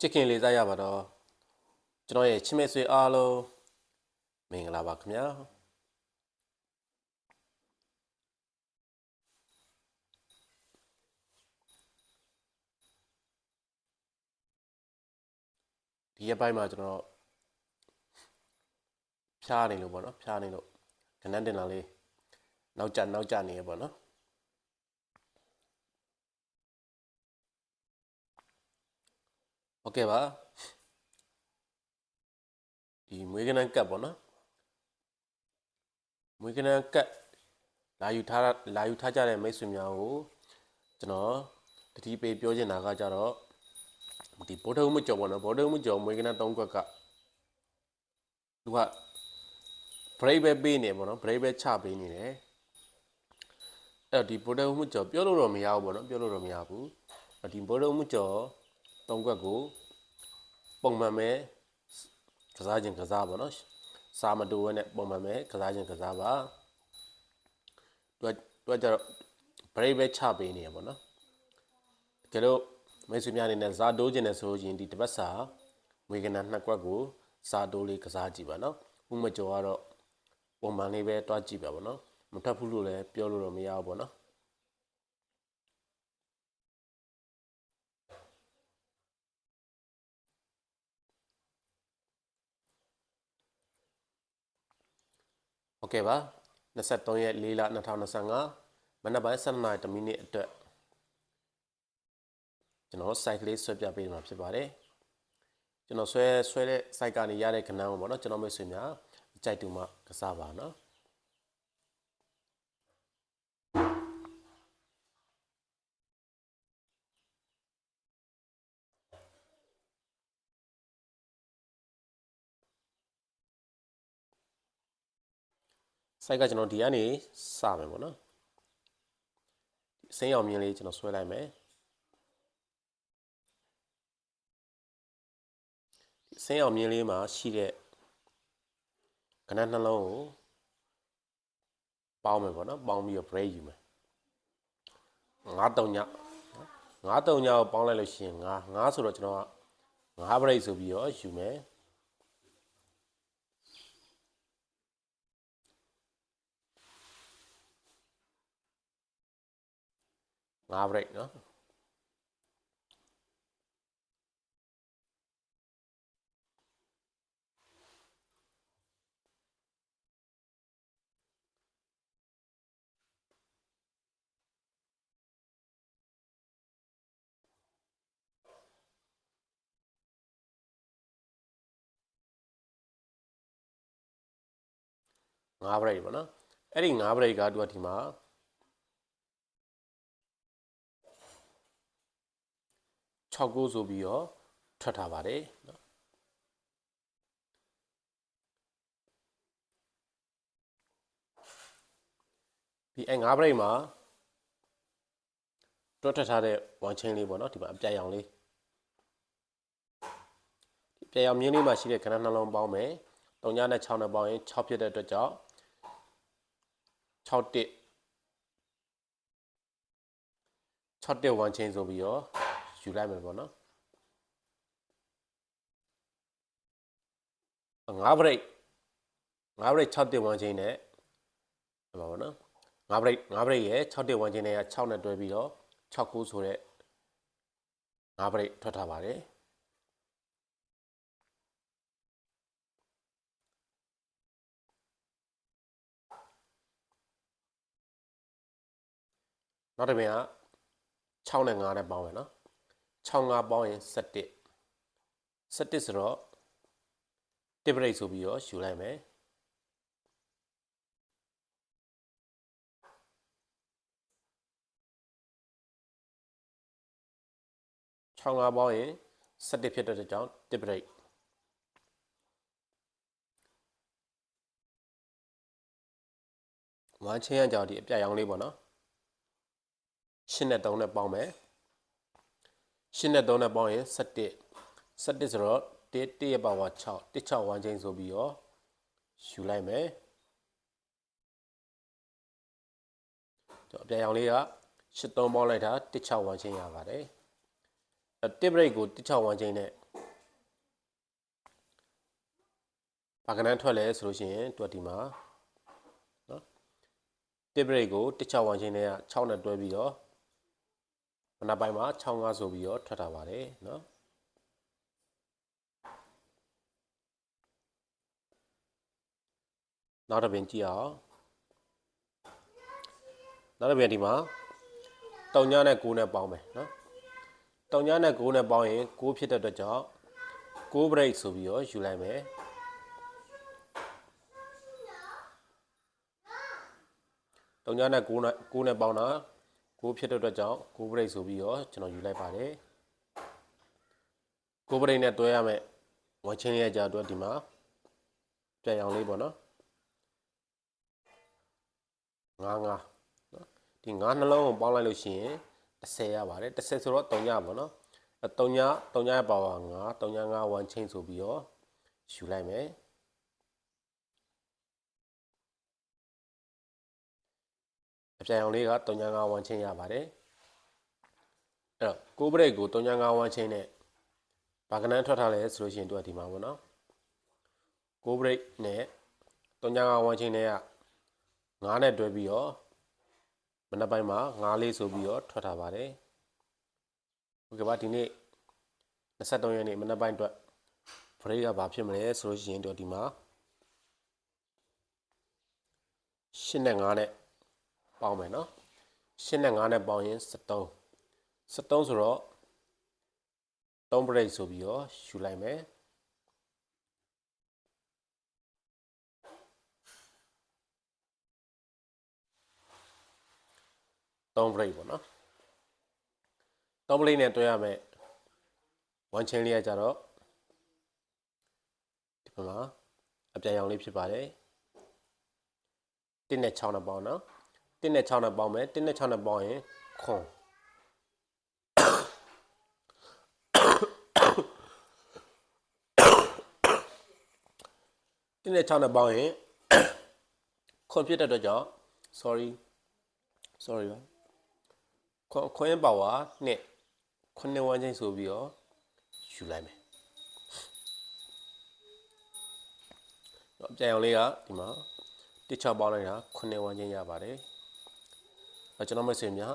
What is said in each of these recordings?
ချစ်ခင်လေးစားရပါတော့ကျွန်တော်ရဲ့ချစ်မဲ့ဆွေအားလုံးမင်္ဂလာပါခင်ဗျာဒီရက်ပိုင်းမှာကျွန်တော်ဖျားနေလို့ပေါ့နော်ဖျားနေလို့ခဏတင်လာလေးနောက်ကျနောက်ကျနေရပေါ့နော် ဟုတ်ကဲ့ပါဒီမွေးကနန်းကတ်ပေါ့နော်မွေးကနန်းကတ်လာယူထားလာယူထားကြတဲ့မိတ်ဆွေများကိုကျွန်တော်တတိပေးပြောချင်တာကကြတော့ဒီဗုဒ္ဓမကျော်ပေါ့နော်ဗုဒ္ဓမကျော်မွေးကနန်း၃ခွက်ကသူက break ပဲပေးနေပေါ့နော် break ပဲချပေးနေတယ်အဲ့တော့ဒီဗုဒ္ဓမကျော်ပြောလို့တော့မရဘူးပေါ့နော်ပြောလို့တော့မရဘူးဒီဗုဒ္ဓမကျော် ၃ခွက်ကိုပုံမှန်ပဲကစားခြင်းကစားပါနော်စာမတူဘဲနဲ့ပုံမှန်ပဲကစားခြင်းကစားပါသူကသူကကြတော့ break ပဲချပေးနေရပေါ့နော်တကယ်လို့မိတ်ဆွေများအနေနဲ့ဇာတိုးခြင်းနဲ့ဆိုရင်ဒီတစ်ပတ်စာငွေကနနှစ်ကွက်ကိုဇာတိုးလေးကစားကြည့်ပါနော်ဥမကျော်ကတော့ပုံမှန်လေးပဲတွားကြည့်ပါပေါ့နော်မထပ်ဘူးလို့လည်းပြောလို့တော့မရဘူးပေါ့နော် ဟုတ်ကဲ့ပါ23ရက်4လ2025မနက်ပိုင်း7:00နာရီမိနစ်အတွက်ကျွန်တော် site လေးဆွဲပြပေးမှာဖြစ်ပါတယ်ကျွန်တော်ဆွဲဆွဲတဲ့ site ကနေရတဲ့ကဏ္ဍကိုပေါ့နော်ကျွန်တော်မိတ်ဆွေများအကြိုက်တူမှကစားပါနော် စိုက်ကကျွန်တော်ဒီကနေစမယ်ပေါ့နော်ဒီအစိမ်းရောင်မြင်းလေးကျွန်တော်ဆွဲလိုက်မယ်ဒီအစိမ်းရောင်မြင်းလေးမှာရှိတဲ့ခဏနှလုံးကိုပေါင်းမယ်ပေါ့နော်ပေါင်းပြီးတော့ break ယူမယ်ငါးတုံညငါးတုံညကိုပေါင်းလိုက်လို့ရှိရင်ငါးငါးဆိုတော့ကျွန်တော်ကငါး break ဆိုပြီးတော့ယူမယ် 5 break เนาะ5 break ပေါ့နော်အဲ့ဒီ5 break ကသူကဒီမှာ 69ဆိုပြီးတော့ထွက်ထားပါတယ်နော်ဒီအဲ9 break မှာတွတ်ထထားတဲ့ one chain လေးပေါ့နော်ဒီမှာအပြတ်ရောင်လေးဒီပြတ်ရောင်မြင်းလေးမှာရှိတဲ့ခဏနှလုံးပေါင်းမယ်3ညနဲ့6နဲ့ပေါင်းရင်6ဖြစ်တဲ့အတွက်ကြောင့်6 1 6 1 one chain ဆိုပြီးတော့ ယူလိုက်မယ်ပေါ့နော်5 break 5 break 6တစ် one chain နဲ့ဟောပါပေါ့နော်5 break 5 break ရဲ့6တစ် one chain နဲ့6နဲ့တွဲပြီးတော့6ခုဆိုတဲ့5 break ထွက်ထားပါတယ်နောက်တစ်ပင်က6နဲ့5နဲ့ပေါင်းမယ်နော် 6 5ပေါင်းရင်17 17ဆိုတော့တစ်ပရိတ်ဆိုပြီးတော့ယူလိုက်မယ်6 5ပေါင်းရင်17ဖြစ်တဲ့ကြောင့်တစ်ပရိတ်ဝမ်းချင်းရကြောင်ဒီအပြတ်ရောင်လေးပေါ့နော်ရှင်းနဲ့3နဲ့ပေါင်းမယ် 8နဲ့3နဲ့ပေါင်းရင်17 17ဆိုတော့1 1ရဲ့ပါဝါ6 1 6 1ချင်းဆိုပြီးတော့ယူလိုက်မယ်တော့အပြာရောင်လေးက8 3ပေါင်းလိုက်တာ1 6 1ချင်းရပါတယ်အဲတစ် break ကို1 6 1ချင်းနဲ့ဘာကနန်းထွက်လဲဆိုလို့ရှိရင်တွေ့ဒီမှာနော်တစ် break ကို1 6 1ချင်းနဲ့က6နဲ့တွဲပြီးတော့ မနက်ပိုင်းမှာ6 5ဆိုပြီးတော့ထွက်တာပါတယ်နော်နောက်တစ်ပင်ကြည့်အောင်နောက်တစ်ပင်ဒီမှာတုံညနဲ့9နဲ့ပေါင်းမယ်နော်တုံညနဲ့9နဲ့ပေါင်းရင်9ဖြစ်တဲ့အတွက်ကြောင့်9 break ဆိုပြီးတော့ယူလိုက်မယ်တုံညနဲ့9နဲ့9နဲ့ပေါင်းတာ 9ဖြစ်တဲ့အတွက်ကြောင့်9 break ဆိုပြီးတော့ကျွန်တော်ယူလိုက်ပါတယ်9 break နဲ့တွဲရမယ်ဝချင်းရဲ့ကြာအတွက်ဒီမှာပြန်အောင်လေးပေါ့နော်ငါးငါးနော်ဒီငါးနှလုံးကိုပေါင်းလိုက်လို့ရှိရင်30ရပါတယ်30ဆိုတော့3ညပေါ့နော်အဲ3ည3ညရဲ့ပါဝါ9 3ည9 1 chain ဆိုပြီးတော့ယူလိုက်မယ် ပြန်အောင်လေးက3ည9 1 chain ရပါတယ်အဲ့တော့ကိုဘရိတ်ကို3ည9 1 chain နဲ့ဘာကနန်းထွက်ထားလဲဆိုလို့ရှိရင်သူကဒီမှာပေါ့နော်ကိုဘရိတ်နဲ့3ည9 1 chain နဲ့က9နဲ့တွဲပြီးတော့မနက်ပိုင်းမှာ9လေးဆိုပြီးတော့ထွက်ထားပါတယ်။ဟုတ်ကဲ့ပါဒီနေ့23ရက်နေ့မနက်ပိုင်းအတွက်ဘရိတ်ကဘာဖြစ်မလဲဆိုလို့ရှိရင်တော့ဒီမှာ8နဲ့9နဲ့ ပေါင်းမယ်နော်8နဲ့9နဲ့ပေါင်းရင်73 73ဆိုတော့3 break ဆိုပြီးတော့ယူလိုက်မယ်3 break ပေါ့နော်3 break နဲ့တွဲရမယ် one chain လေးကကြတော့ဒီမှာအပြန်ရောင်လေးဖြစ်ပါတယ်1နဲ့6နဲ့ပေါင်းနော် 1နဲ့6နဲ့ပေါင်းမယ်1နဲ့6နဲ့ပေါင်းရင်ခွန်1နဲ့6နဲ့ပေါင်းရင်ခွန်ဖြစ်တဲ့အတွက်ကြောင့် sorry sorry ပါခွန်ခွန်ရဲ့ပါဝါနှစ်ခုနှစ်ဝန်းချင်းဆိုပြီးတော့ယူလိုက်မယ်တော့ပြန်အောင်လေးကဒီမှာတစ်ချပေါင်းလိုက်တာခုနှစ်ဝန်းချင်းရပါတယ်အဲ ကျွန်တော်မိတ်ဆွေများ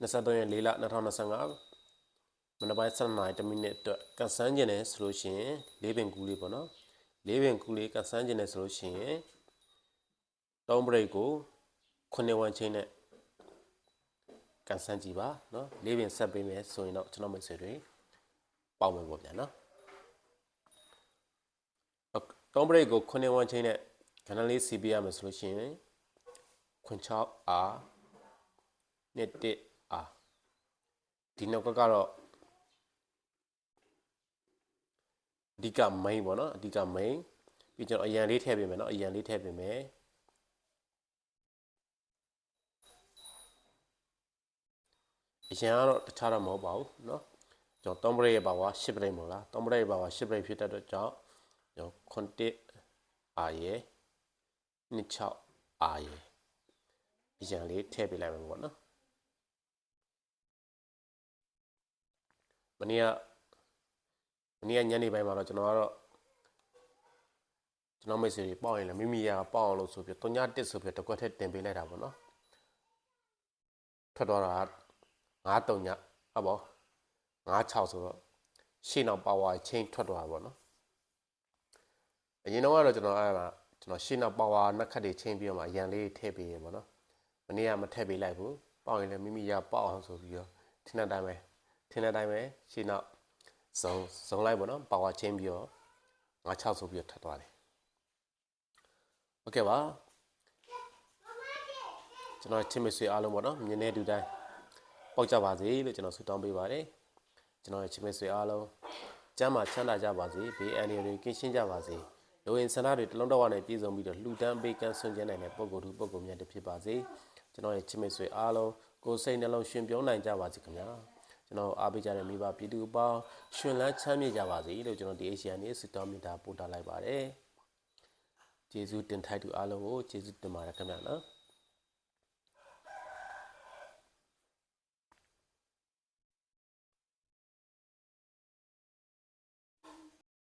23ရက်4လ2025မနက်ပိုင်း7:00နာရီမိနစ်အတွက်ကန်ဆန်းကျင်တယ်ဆိုလို့ရှိရင်၄ပင်ကူးလေးပေါ့နော်၄ပင်ကူးလေးကန်ဆန်းကျင်တယ်ဆိုလို့ရှိရင်တောင်းဘရိတ်ကို9ဝန်ချင်းနဲ့ကန်ဆန်းကြည့်ပါနော်၄ပင်ဆက်ပေးမယ်ဆိုရင်တော့ကျွန်တော်မိတ်ဆွေတွေပေါက်မယ်ပေါ့ဗျာနော်တောင်းဘရိတ်ကို9ဝန်ချင်းနဲ့ကဏ္ဍလေးစီပေးရမယ်ဆိုလို့ရှိရင်ခွန်6 R နဲ့1 R ဒီနောက်ကကတော့အဓိက main ပေါ့နော်အဓိက main ပြီးကျွန်တော်အရန်လေးထည့်ပေးမယ်เนาะအရန်လေးထည့်ပေးမယ်အရင်ကတော့တခြားတော့မဟုတ်ပါဘူးเนาะကျွန်တော်3 break ရဲ့ပါဝါ10 break မဟုတ်လား3 break ရဲ့ပါဝါ10 break ဖြစ်တဲ့အတွက်ကြောင့်ကျွန်တော်ခွန်1အာရယ်26အာရယ်အရင်လေးထည့်ပေးလိုက်မယ်ပေါ့နော် မနေ့ကမနေ့ကညနေပိုင်းမှာတော့ကျွန်တော်ကတော့ကျွန်တော်မိတ်ဆွေတွေပေါက်ရင်လည်းမိမိရပေါက်အောင်လို့ဆိုပြီး3ည1ဆိုပြီးတကွက်ထက်တင်ပေးလိုက်တာပေါ့နော်ထွက်သွားတာ9 3ညဟုတ်ပါ9 6ဆိုတော့ရှေ့နောက်ပါဝါချင်းထွက်သွားတာပေါ့နော်အရင်တော့ကတော့ကျွန်တော်အဲ့မှာကျွန်တော်ရှေ့နောက်ပါဝါနှက်ခတ်တွေချင်းပြီးတော့မှရန်လေးထည့်ပေးရပေါ့နော်မနေ့ကမထည့်ပေးလိုက်ဘူးပေါက်ရင်လည်းမိမိရပေါက်အောင်ဆိုပြီးတော့ထင်းတဲ့အတိုင်းပဲ ထင်းတဲ့အတိုင်းပဲရှေ့နောက်ဇုံဇုံလိုက်ပေါ့နော်ပါဝါချင်းပြီးတော့9 6ဆိုပြီးတော့ထပ်သွားတယ်โอเคပါကျွန်တော်ချင်းမဆွေအားလုံးပေါ့နော်မြင်နေတူတိုင်းပေါက်ကြပါစေလို့ကျွန်တော်ဆုတောင်းပေးပါတယ်ကျွန်တော်ရဲ့ချင်းမဆွေအားလုံးကျမ်းမာချမ်းသာကြပါစေဘေးအန္တရာယ်တွေကင်းရှင်းကြပါစေလူဝင်ဆန္ဒတွေတလုံးတော့ဝနဲ့ပြည့်စုံပြီးတော့လှူဒန်းပေးကမ်းဆွံ့ကျဲနိုင်တဲ့ပုံကိုယ်သူပုံကိုယ်မြတ်တစ်ဖြစ်ပါစေကျွန်တော်ရဲ့ချင်းမဆွေအားလုံးကိုယ်စိတ်နှလုံးရှင်ပြုံးနိုင်ကြပါစေခင်ဗျာ ကျွန်တော်အားပေးကြတဲ့မိဘပြည်သူပေါင်းရှင်လန်းချမ်းမြေ့ကြပါစေလို့ကျွန်တော်ဒီ Asian နေ့ဆုတောင်းမေတ္တာပို့တာလိုက်ပါတယ်ကျေးဇူးတင်ထိုက်သူအားလုံးကိုကျေးဇူးတင်ပါတယ်ခင်ဗျာနော်